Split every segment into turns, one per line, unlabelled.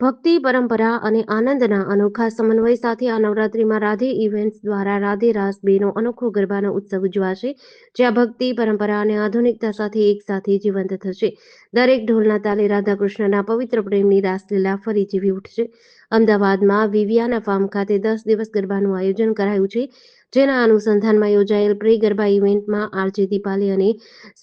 ભક્તિ, પરંપરા અને આનંદના અનોખા સમન્વય સાથે આ નવરાત્રિમાં રાધે ઇવેન્ટ્સ દ્વારા રાધે રાસ, બેનો અનોખો ગરબાનો ઉત્સવ ઉજવાશે, જ્યાં ભક્તિ, પરંપરા અને આધુનિકતા સાથે એકસાથે જીવંત થશે. દરેક ઢોલના તાલે રાધાકૃષ્ણના પવિત્ર પ્રેમની રાસલીલા ફરી જીવી ઉઠશે. અમદાવાદમાં વિવિયાના ફાર્મ ખાતે દસ દિવસ ગરબાનું આયોજન કરાયું છે, જેના અનુસંધાનમાં યોજાયેલ પ્રે ગરબા ઇવેન્ટમાં આરજે દીપાલી અને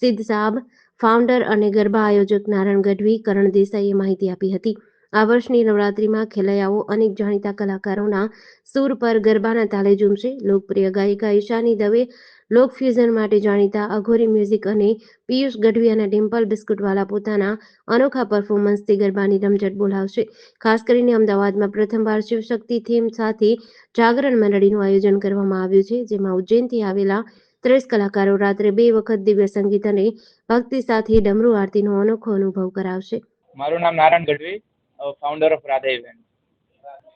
સિદ્ધ સાબ ફાઉન્ડર અને ગરબા આયોજક નારણ ગઢવી, કરણ દેસાઈએ માહિતી આપી હતી. આ વર્ષની નવરાત્રીમાં ખેલૈયાઓ અનેક જાણીતા કલાકારોના સૂર પર ગરબાના તાલે ઝૂમશે. લોકપ્રિય ગાયિકા ઈશાની દવે લોક ફ્યુઝન માટે જાણીતા અઘોરી મ્યુઝિક અને પિયુષ ગઢવી અને ડિમ્પલ બિસ્કુટવાલા પોતાના અનોખા પરફોર્મન્સથી ગરબાની રમઝટ બોલાવશે. ખાસ કરીને અમદાવાદમાં પ્રથમવાર શિવશક્તિ થીમ સાથે જાગરણ મંડળીનું આયોજન કરવામાં આવ્યું છે, જેમાં ઉજ્જૈનથી આવેલા ત્રીસ કલાકારો રાત્રે બે વખત દિવ્ય સંગીત અને ભક્તિ સાથે ડમરૂ આરતીનો અનોખો અનુભવ કરાવશે.
મારું નામ Narayan Gadhvi. Founder of Radhe event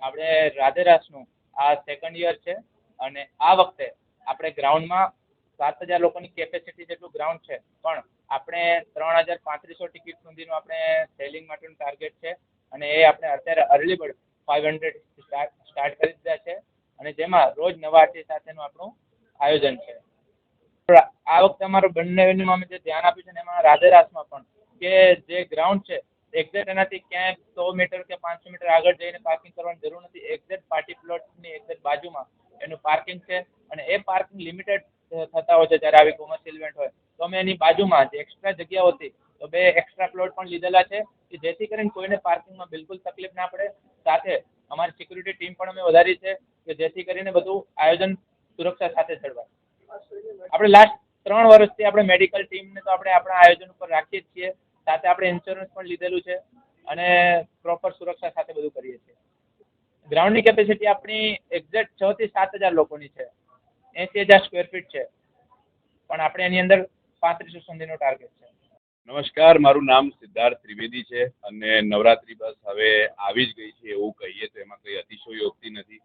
આપણે રાધે રાસનું આ સેકન્ડ યર છે અને આ વખતે આપણે ગ્રાઉન્ડમાં સાત હજાર લોકોની કેપેસિટી જેટલું ગ્રાઉન્ડ છે, પણ આપણે ત્રણ હજાર પાંત્રીસો ટિકિટ સુધીનું આપણે સેલિંગ માટેનું ટાર્ગેટ છે અને એ આપણે અત્યારે early bird five hundred start start કરી દીધા છે અને જેમાં રોજ નવા આર્ટિસ્ટ સાથેનું આપણું આયોજન છે. આ વખતે અમારું બંનેનું અમે જે ધ્યાન આપ્યું છે ને એમાં રાધે રાસમાં પણ કે જે ગ્રાઉન્ડ છે એક્ઝેક્ટ એનાથી ક્યાંય સો મીટર કે પાંચસો મીટર આગળ જઈને પાર્કિંગ કરવાની જરૂર નથી. એક્ઝેટ પાર્ટી પ્લોટની એક્ઝેટ બાજુમાં એનું પાર્કિંગ છે અને એ પાર્કિંગ લિમિટેડ થતા હોય છે જ્યારે આવી કોમર્શિયલ ઇવેન્ટ હોય. તો અમે એની બાજુમાં જે એક્સ્ટ્રા જગ્યાઓ હતી તો બે એક્સ્ટ્રા પ્લોટ પણ લીધેલા છે કે જેથી કરીને કોઈને પાર્કિંગમાં બિલકુલ તકલીફ ના પડે. સાથે અમારી સિક્યુરિટી ટીમ પણ અમે વધારી છે કે જેથી કરીને બધું આયોજન સુરક્ષા સાથે જળવાય. આપણે લાસ્ટ ત્રણ વર્ષથી આપણે મેડિકલ ટીમને તો આપણે આપણા આયોજન ઉપર રાખીએ જ છીએ. સાથે આપણે ઇન્સ્યોરન્સ પણ લીધેલું છે અને પ્રોપર સુરક્ષા સાથે બધું કરીએ છીએ. ગ્રાઉન્ડની કેપેસિટી આપણી એક્ઝેક્ટ છ થી સાત હજાર લોકોની છે. એંસી હજાર સ્ક્વેર ફીટ છે. પણ આપણે એની અંદર પાંત્રીસો સુધીનો ટાર્ગેટ છે.
નમસ્કાર, મારું નામ સિદ્ધાર્થ ત્રિવેદી છે અને નવરાત્રી બસ હવે આવી જ ગઈ છે એવું કહીએ તો એમાં કંઈ અતિશયોક્તિ નથી.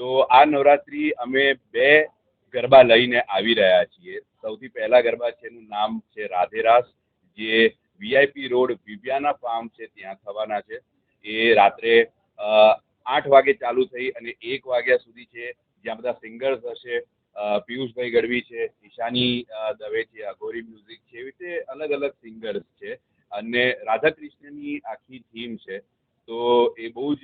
તો આ નવરાત્રી અમે બે ગરબા લઈને આવી રહ્યા છીએ. સૌથી પહેલા ગરબા છે એનું નામ છે રાધેરાસ, જે વીઆઈપી રોડ વિવ્યાના ફાર્મ છે, ત્યાં થવાના છે. એ રાત્રે આઠ વાગે ચાલુ થઈ અને એક વાગ્યા સુધી છે, જ્યાં બધા સિંગર્સ હશે પિયુષભાઈ ગઢવી છે, ઈશાની દવે છે, અઘોરી મ્યુઝિક છે, એવી રીતે અલગ અલગ સિંગર્સ છે. અને રાધાકૃષ્ણની આખી થીમ છે. તો એ બહુ જ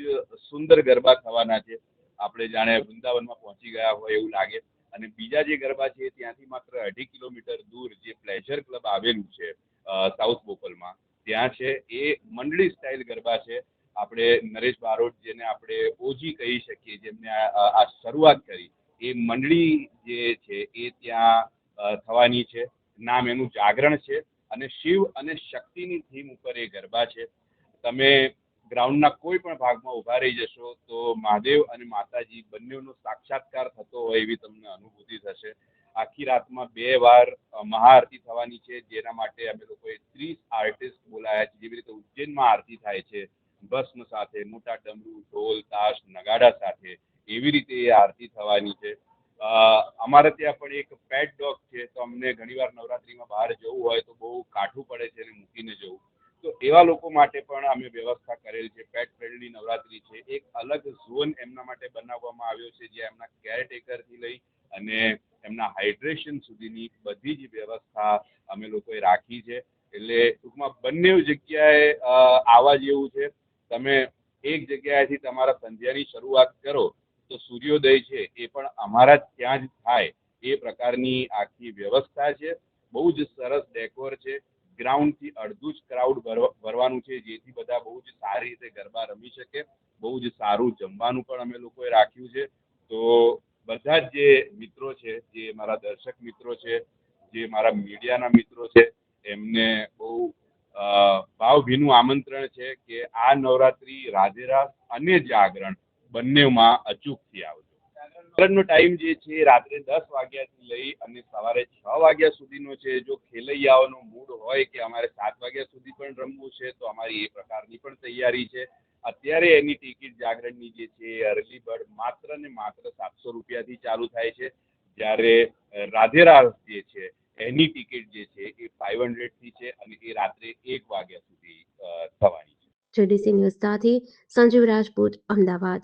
સુંદર ગરબા થવાના છે. આપણે જાણે વૃંદાવનમાં પહોંચી ગયા હોય એવું લાગે. અને બીજા જે ગરબા છે, ત્યાંથી માત્ર અઢી કિલોમીટર દૂર જે પ્લેઝર ક્લબ આવેલું છે સાઉથ બોપલમાં. ત્યાં છે એ મંડળી સ્ટાઇલ ગરબા છે. આપણે નરેશ બારોટ જેને આપણે ઓજી કહી શકીએ, જેમને આ શરૂઆત કરી, એ મંડળી જે છે એ ત્યાં થવાની છે. નામ એનું જાગરણ છે અને શિવ અને શક્તિની થીમ ઉપર એ ગરબા છે. તમે ગ્રાઉન્ડના કોઈ પણ ભાગમાં ઊભા રહી જશો તો મહાદેવ અને માતાજી બંનેનો સાક્ષાત્કાર થતો હોય એવી તમને અનુભૂતિ થશે. આખી રાતમાં બે વાર મહાઆરતી થવાની છે, જેના માટે અમે લોકોએ ત્રીસ આર્ટિસ્ટ બોલાયા છે. જેવી રીતે ઉજ્જૈનમાં આરતી થાય છે, ભસ્મ સાથે, મોટા ડમરુ, ઢોલ, તાશ, નગાડા સાથે, એવી રીતે એ આરતી થવાની છે. અમારે ત્યાં પણ એક પેટ ડોગ છે, તો અમને ઘણીવાર નવરાત્રીમાં બહાર જવું હોય તો બહુ કાઠું પડે છે અને મૂકીને જવું. તો એવા લોકો માટે પણ અમે વ્યવસ્થા કરેલ છે. પેટ ફ્રેન્ડલી નવરાત્રી છે. એક અલગ ઝોન એમના માટે બનાવવામાં આવ્યો છે, જ્યાં એમના કેરટેકરથી લઈ અને એમના હાઇડ્રેશન સુધીની બધી જ વ્યવસ્થા અમે લોકોએ રાખી છે. એટલે ટૂંકમાં બંને જગ્યાએ આવવા જેવું છે, તમે એક જગ્યાએથી તમારા સંધ્યાની શરૂઆત કરો, તો સૂર્યોદય છે, એ પણ અમારા ત્યાં જ થાય. એ પ્રકારની આખી વ્યવસ્થા છે. બહુ જ સરસ ડેકોર છે. ગ્રાઉન્ડથી અડધું જ ક્રાઉડ ભરવાનું છે, જેથી બધા બહુ જ સારી રીતે ગરબા રમી શકે. બહુ જ સારું જમવાનું પણ અમે લોકોએ રાખ્યું છે. તો બધા જ જે મિત્રો છે, જે મારા દર્શક મિત્રો છે, જે મારા મીડિયાના મિત્રો છે, એમને બહુ ભાવભીનું આમંત્રણ છે કે આ નવરાત્રી રાધેરાસ અને જાગરણ બંનેમાં અચૂકથી આવજો. જાગરણનો ટાઈમ જે છે, રાત્રે દસ વાગ્યાથી લઈ અને સવારે છ વાગ્યા સુધીનો છે. જો ખેલૈયાઓનો મૂડ હોય કે અમારે સાત વાગ્યા સુધી પણ રમવું છે, તો અમારી એ પ્રકારની પણ તૈયારી છે. અત્યારે એની ટિકિટ જાગરણની જે છે, એ અર્લી બર્ડ માત્ર ને માત્ર સાતસો રૂપિયાથી ચાલુ થાય છે. જ્યારે રાધેરાસ જે છે, એની ટિકિટ જે છે, એ ફાઇવ હંડ્રેડથી છે અને એ રાત્રે એક વાગ્યા સુધી થવાની છે.
જેડીસી ન્યૂઝ સાથે સંજીવ રાજપૂત, અમદાવાદ.